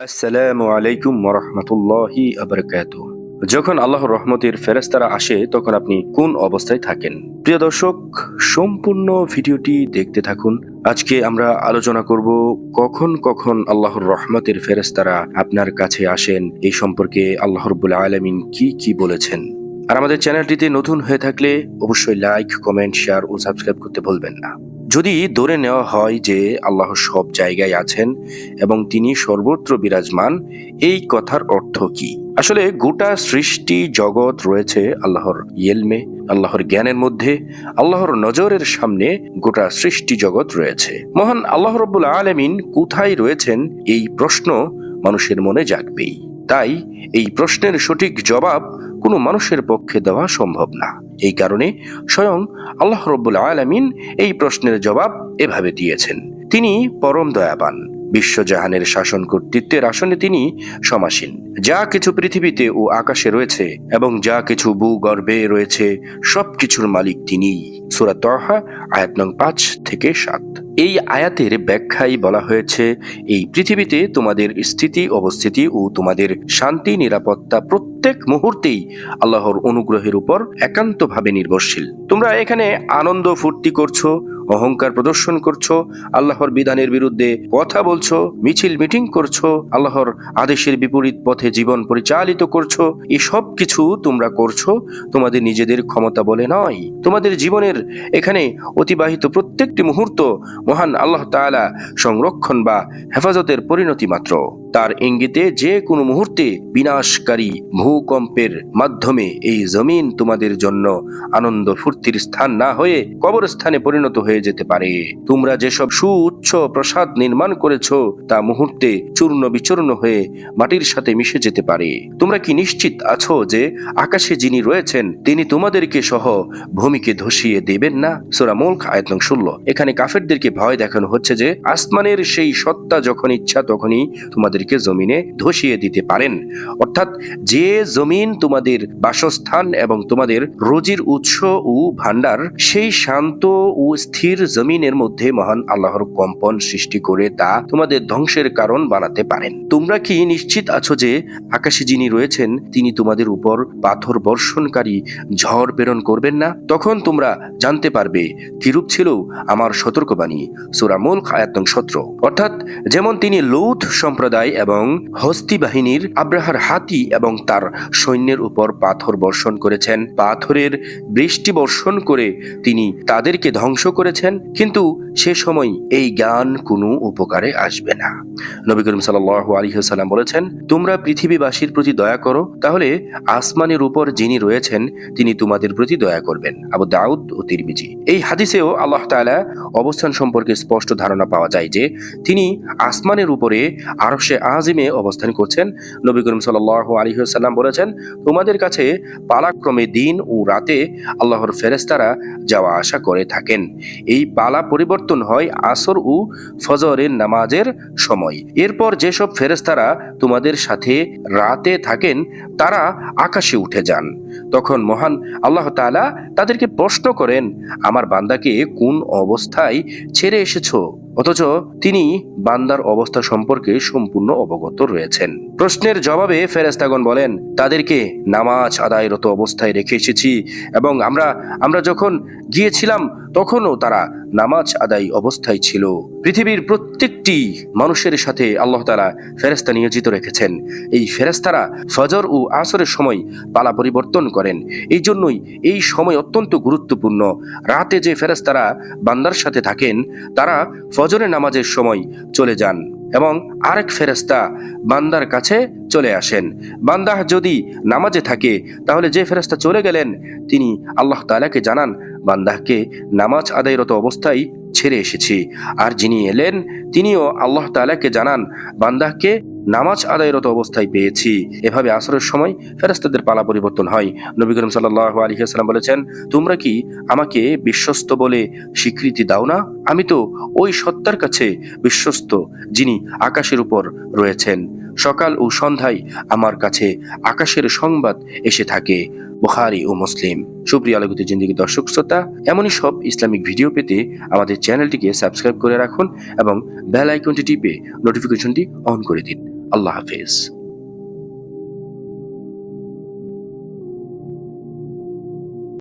আসসালামু আলাইকুম আবরকাত যখন আল্লাহর রহমতের ফেরেস্তারা আসে, তখন আপনি কোন অবস্থায় থাকেন? প্রিয় দর্শক, সম্পূর্ণ ভিডিওটি দেখতে থাকুন। আজকে আমরা আলোচনা করব কখন কখন আল্লাহর রহমতের ফেরেস্তারা আপনার কাছে আসেন, এই সম্পর্কে আল্লাহ রব্বুল আলমিন কি কি বলেছেন। আর আমাদের চ্যানেলটিতে নতুন হয়ে থাকলে অবশ্যই লাইক, কমেন্ট, শেয়ার ও সাবস্ক্রাইব করতে ভুলবেন না। যদি ধরে নেওয়া হয় যে আল্লাহ সব জায়গায় আছেন এবং তিনি সর্বত্র বিরাজমান, এই কথার অর্থ কি? আসলে গোটা সৃষ্টি জগৎ রয়েছে আল্লাহর ইয়েলমে আল্লাহর জ্ঞানের মধ্যে, আল্লাহর নজরের সামনে গোটা সৃষ্টি জগৎ রয়েছে। মহান আল্লাহ রব্বুল আলমিন কোথায় রয়েছেন এই প্রশ্ন মানুষের মনে জাগবেই। তাই এই প্রশ্নের সঠিক জবাব কোনো মানুষের পক্ষে দেওয়া সম্ভব না। এই কারণে স্বয়ং আল্লাহ রব্বুল আলমিন এই প্রশ্নের জবাব এভাবে দিয়েছেন। তিনি পরম দয়াবান। বিশ্বজাহানের শাসন কর্তৃত্বের আসনে তিনি সমাসীন। যা কিছু পৃথিবীতে ও আকাশে রয়েছে এবং যা কিছু ভূগর্ভে রয়েছে, সবকিছুর মালিক তিনিই। সুরাত আয়াত নং পাঁচ থেকে সাত। এই আয়াতের ব্যাখ্যাই বলা হয়েছে, এই পৃথিবীতে তোমাদের স্থিতি, অবস্থিতি ও তোমাদের শান্তি, নিরাপত্তা প্রত্যেক মুহূর্তেই আল্লাহর অনুগ্রহের উপর একান্তভাবে নির্ভরশীল। তোমরা এখানে আনন্দ ফুর্তি করছ অহংকার প্রদর্শন করছ, আল্লাহর বিধানের বিরুদ্ধে কথা বলছো, মিছিল মিটিং করছ, আল্লাহর আদেশের বিপরীত পথে জীবন পরিচালিত করছ, এসব কিছু তোমরা করছ, তোমাদের নিজেদের ক্ষমতা বলে নয়। তোমাদের জীবনের এখানে অতিবাহিত প্রত্যেকটি মুহূর্ত মহান আল্লাহ তাআলা সংরক্ষণ বা হেফাজতের পরিণতি মাত্র। তার ইঙ্গিতে যে কোনো মুহূর্তে বিনাশকারী ভূকম্পের মাধ্যমে এই জমিন তোমাদের জন্য আনন্দ ফুর্তির স্থান না হয়ে কবরস্থানে পরিণত হয়ে যেতে পারে। তোমরা যেসব সুউচ্চ প্রসাদ নির্মাণ করেছ, তা মুহূর্তে চূর্ণ বিচূর্ণ হয়ে মাটির সাথে মিশে যেতে পারে। তোমরা কি নিশ্চিত আছো যে আকাশে যিনি রয়েছেন, তিনি তোমাদেরকে সহ ভূমিকে ধসিয়ে দেবেন না? সোরা মুলক, আয়াত নং ষোলো। এখানে কাফেরদেরকে ভয় দেখানো হচ্ছে যে, আসমানের সেই সত্তা যখন ইচ্ছা তখনই তোমাদেরকে জমিনে ধসিয়ে দিতে পারেন। অর্থাৎ যে জমিন তোমাদের বাসস্থান এবং তোমাদের রোজির উৎস ও ভান্ডার সেই শান্ত ও স্থির জমিনের মধ্যে মহান আল্লাহর কম্পন সৃষ্টি করে তা তোমাদের ধ্বংসের কারণ বানাতে পারেন। তোমরা কি নিশ্চিত আছো যে আকাশে যিনি রয়েছেন, তিনি তোমাদের উপর পাথর বর্ষণকারী ঝড় প্রেরণ করবেন না? তখন তোমরা জানতে পারবে, কিরূপ ছিল আমার সতর্কবাণী সুরামুল খায়াতং সত্র। অর্থাৎ যেমন তিনি লৌথ সম্প্রদায় এবং হস্তি বাহিনীর আব্রাহার হাতি এবং তার সৈন্যের উপর পাথর বর্ষণ করেছেন। পাথরের বৃষ্টি বর্ষণ করে তিনি তাদেরকে ধ্বংস করেছেন, কিন্তু সে সময় এই জ্ঞান কোনো উপকারে আসবে না। নবী করিম সাল্লাহ আলহিহাল্লাম বলেছেন, তোমরা পৃথিবীবাসীর প্রতি দয়া করো, তাহলে আসমানের উপর যিনি রয়েছেন, তিনি তোমাদের প্রতি দয়া করবেন। আবু দাউদ ও তিরমিজি। এই হাদিসেও আল্লাহ তাআলা অবস্থান সম্পর্কে স্পষ্ট ধারণা পাওয়া যায় যে, তিনি আসমানের উপরে আরশে আজিমে অবস্থান করছেন। নবী করিম সাল্লাহ আলহিহাল্লাম বলেছেন, তোমাদের কাছে পালাক্রমে দিন ও রাতে আল্লাহর ফেরেস্তারা যাওয়া আসা করে থাকেন। এই পালা পরিবর্তন হয় আসর ও ফজরের নামাজের সময়। এরপর যেসব ফেরেস্তারা তোমাদের সাথে রাতে থাকেন, তারা আকাশে উঠে যান। তখন মহান আল্লাহ তাআলা তাদেরকে প্রশ্ন করেন, আমার বান্দাকে কোন অবস্থায় ছেড়ে এসেছ? অথচ তিনি বান্দার অবস্থা সম্পর্কে সম্পূর্ণ অবগত রয়েছেন। প্রশ্নের জবাবে ফেরেস্তাগণ বলেন, তাদেরকে নামাজ আদায়রত অবস্থায় রেখে এসেছি এবং আমরা আমরা যখন গিয়েছিলাম তখনও তারা নামাজ আদায় অবস্থায় ছিল। পৃথিবীর প্রত্যেকটি মানুষের সাথে আল্লাহ তালা ফেরেস্তা নিয়োজিত রেখেছেন। এই ফেরেস্তারা ফজর ও আসরের সময় পালা পরিবর্তন করেন। এই জন্যই এই সময় অত্যন্ত গুরুত্বপূর্ণ। রাতে যে ফেরেস্তারা বান্দার সাথে থাকেন, তারা ফজরের নামাজের সময় চলে যান। এবং আরেক ফেরেস্তা বান্দার কাছে চলে আসেন। বান্দাহ যদি নামাজে থাকে, তাহলে যে ফেরেস্তা চলে গেলেন, তিনি আল্লাহ তালাকে জানান বান্দাহকে নামাজ আদায়রত অবস্থায় ছেড়ে এসেছি। আর যিনি এলেন, তিনিও আল্লাহ তালাকে জানান বান্দাহকে নামাজ আদায়রত অবস্থায় পেয়েছি। এভাবে আসরের সময় ফেরাস্তাদের পালা পরিবর্তন হয়। নবী করিম সাল্লাহ আলহিহাস্লাম বলেছেন, তোমরা কি আমাকে বিশ্বস্ত বলে স্বীকৃতি দাও না? আমি তো ওই সত্তার কাছে বিশ্বস্ত, যিনি আকাশের উপর রয়েছেন। সকাল ও সন্ধ্যায় আমার কাছে আকাশের সংবাদ এসে থাকে। বুখারি ও মুসলিম। সুপ্রিয় আলোকিত জিন্দিগি দর্শক শ্রোতা, এমনই সব ইসলামিক ভিডিও পেতে আমাদের চ্যানেলটিকে সাবস্ক্রাইব করে রাখুন এবং বেল আইকনটি টিপে নোটিফিকেশনটি অন করে দিন। আল্লাহ হাফেজ।